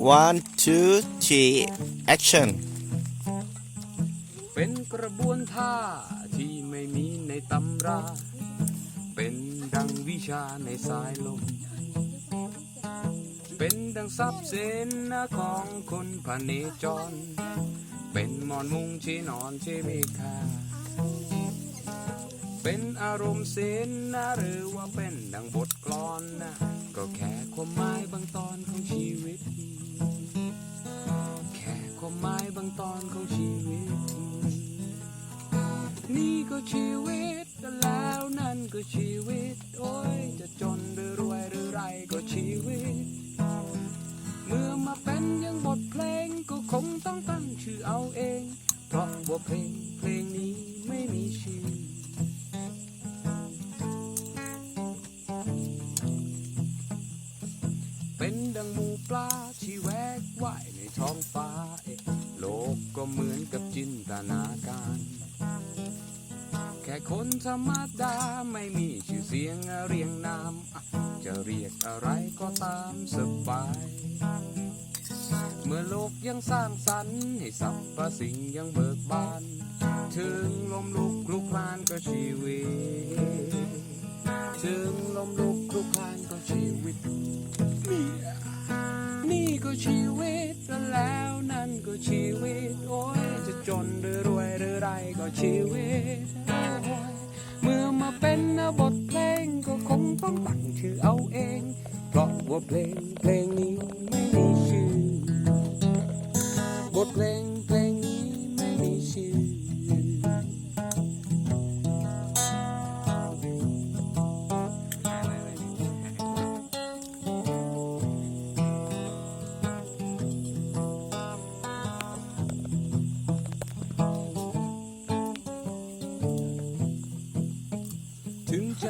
one two three action เป็นกระบวนท่าที่ไม่มีในตำรา เป็นดังวิชาในสายลม เป็นดังทรัพย์สินของคนพเนจร เป็นหมอนมุงชีนอนชีเมฆาเป็นอารมณ์ศิลป์นะหรือว่าเป็นดังบทกลอนนะก็แค่ความหมายบางตอนของชีวิต ตอนของชีวิต นี่ก็ชีวิตแล้วนั่นก็ชีวิต โอ้ยจะจนหรือรวยหรือไรก็ชีวิต เมื่อมาเป็นอยังบทเพลงก็คงต้องตั้งชื่อเอาเอง เพราะว่าเพลงเพลงนี้ไม่มีชื่อเป็นดังหมูปลาที่แวกว่ายในท้อง ก็เหมือนกับจินตนาการ แค่คนธรรมดาไม่มีชื่อเสียงเรียงนาม จะเรียกอะไรก็ตามสบาย เมื่อโลกยังสร้างสรรค์ให้สรรพสิ่งยังเบิกบาน ถึงลมลุกคลุกคลานก็ชีวิต ถึงลมลุกคลุกคลานก็ชีวิต ก็ชีวิตเมื่อมาเป็นบทเพลงก็คงต้องตั้งชื่อเอาเอง เพราะว่าเพลงเพลงนี้ไม่มีชื่อบทเพลงเพลง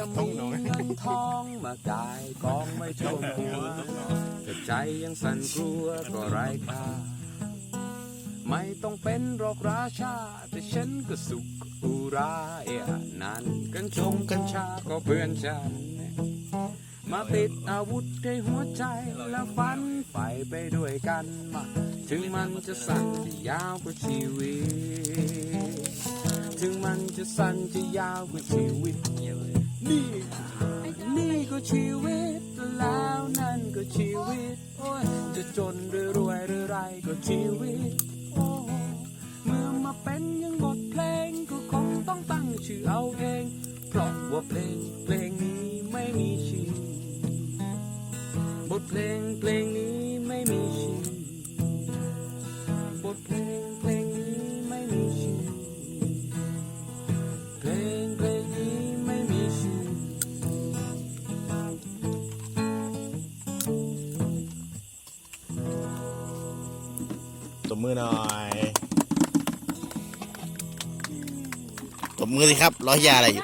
จะมีเงินทองมากายกองไม่ท่วมหัวแต่ใจยังสั่นกลัวก็ไร้ค่าไม่ต้องเป็นหรอกราชา แต่ฉันก็สุขอุราเอะนั้นกันชงกัญชาก็เพื่อนฉัน มาติดอาวุธในหัวใจแล้วฟันไฟไปด้วยกันมาถึงมันจะสั้นจะยาวกว่าชีวิต ถึงมันจะสั้นจะยาวกว่าชีวิต ชีวิตแล้วนั่นก็ชีวิต โอ้ยจะจนหรือรวยหรือไรก็ชีวิต โอ้เมื่อมาเป็นยังบทเพลงก็คงต้องตั้งชื่อเอาเอง เพราะว่าเพลงเพลงนี้ไม่มีชื่อบทเพลงเพลงนี้ไม่มีชื่อบทเพลงเพลง ตบมือหน่อยตบมือสิครับร้อยยาอะไรอยู่